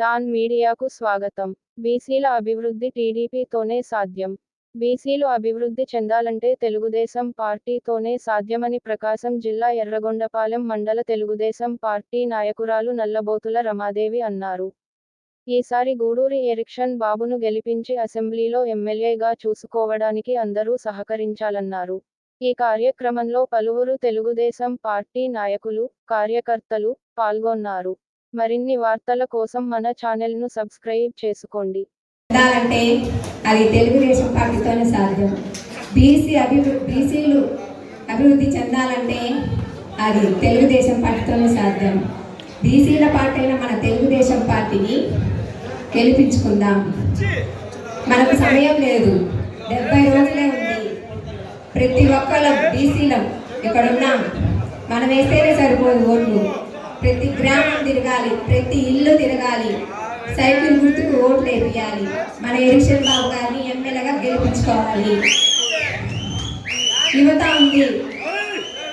Don మీడియాకు స్వాగతం. బీసీల అభివృద్ధి టీడీపీతోనే సాధ్యం. బీసీలు అభివృద్ధి చెందాలంటే తెలుగుదేశం పార్టీతోనే సాధ్యమని ప్రకాశం జిల్లా ఎర్రగొండపాలెం మండల తెలుగుదేశం పార్టీ నాయకురాలు నల్లబోతుల రమాదేవి అన్నారు. ఈసారి గూడూరి ఎరిక్షన్ బాబును గెలిపించి అసెంబ్లీలో ఎమ్మెల్యేగా చూసుకోవడానికి అందరూ సహకరించాలన్నారు. ఈ కార్యక్రమంలో పలువురు తెలుగుదేశం పార్టీ నాయకులు కార్యకర్తలు పాల్గొన్నారు. మరిన్ని వార్తల కోసం మన ఛానల్ను సబ్స్క్రైబ్ చేసుకోండి. అంటే అది తెలుగుదేశం పార్టీతోనే సాధ్యం. బీసీ అభివృద్ధి బీసీలు అభివృద్ధి చెందాలంటే అది తెలుగుదేశం పార్టీతోనే సాధ్యం. బీసీల పార్టీ అయిన మన తెలుగుదేశం పార్టీని గెలిపించుకుందాం. మనకు సమయం లేదు. డెబ్బై రోజులే ఉంది. ప్రతి ఒక్కళ్ళం బీసీలం ఇక్కడ ఉన్నాం మనం వేస్తేనే సరిపోదు ఓట్లు. ప్రతి గ్రామం తిరగాలి ప్రతి ఇల్లు తిరగాలి. సైకిల్ గుర్తుకు ఓట్లు వేయాలి మన ఎరిషన్ బాబు గారిని ఎమ్మెల్యేగా గెలిపించుకోవాలి. యువత ఉంది.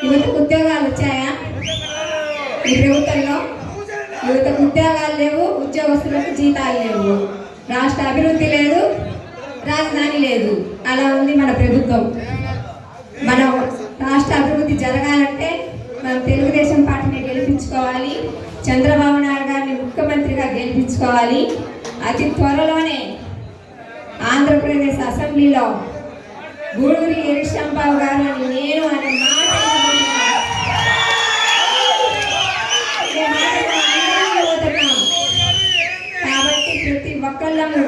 యువతకు ఉద్యోగాలు వచ్చాయా? ఈ ప్రభుత్వంలో యువతకు ఉద్యోగాలు లేవు ఉద్యోగస్తులకు జీతాలు లేవు. రాష్ట్ర అభివృద్ధి లేదు రాజధాని లేదు. అలా ఉంది మన ప్రభుత్వం. మనం రాష్ట్ర అభివృద్ధి జరగాలి మనం తెలుగుదేశం పార్టీని గెలిపించుకోవాలి చంద్రబాబు నాయుడు గారిని ముఖ్యమంత్రిగా గెలిపించుకోవాలి. అతి త్వరలోనే ఆంధ్రప్రదేశ్ అసెంబ్లీలో గూడూరి ఎరిశంబాబు గారు అని నేను అనే మాట కాబట్టి ప్రతి ఒక్కళ్ళము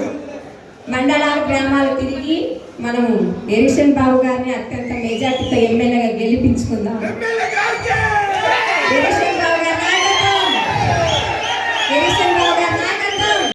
మండలాలు గ్రామాలు తిరిగి మనము ఎరిషన్ బాబు గారిని అత్యంత మెజార్టీతో ఎమ్మెల్యేగా గెలిపించుకుందాం